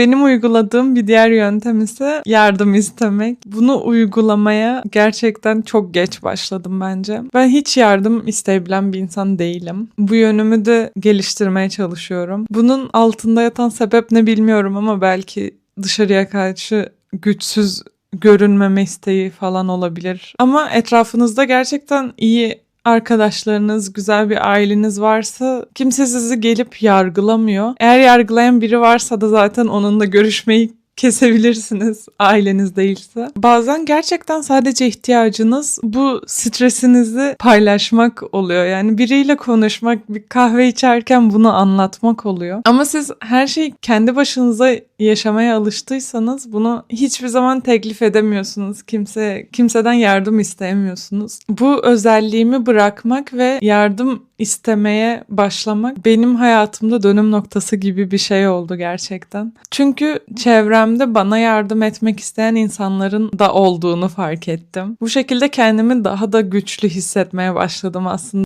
Benim uyguladığım bir diğer yöntem ise yardım istemek. Bunu uygulamaya gerçekten çok geç başladım bence. Ben hiç yardım isteyebilen bir insan değilim. Bu yönümü de geliştirmeye çalışıyorum. Bunun altında yatan sebep ne bilmiyorum ama belki dışarıya karşı güçsüz görünmeme isteği falan olabilir. Ama etrafınızda gerçekten iyi arkadaşlarınız, güzel bir aileniz varsa kimse sizi gelip yargılamıyor. Eğer yargılayan biri varsa da zaten onunla görüşmeyi kesebilirsiniz aileniz değilse. Bazen gerçekten sadece ihtiyacınız bu stresinizi paylaşmak oluyor. Yani biriyle konuşmak, bir kahve içerken bunu anlatmak oluyor. Ama siz her şeyi kendi başınıza yaşamaya alıştıysanız bunu hiçbir zaman teklif edemiyorsunuz. Kimse kimseden yardım isteyemiyorsunuz. Bu özelliğimi bırakmak ve yardım istemeye başlamak benim hayatımda dönüm noktası gibi bir şey oldu gerçekten. Çünkü çevremde bana yardım etmek isteyen insanların da olduğunu fark ettim. Bu şekilde kendimi daha da güçlü hissetmeye başladım aslında.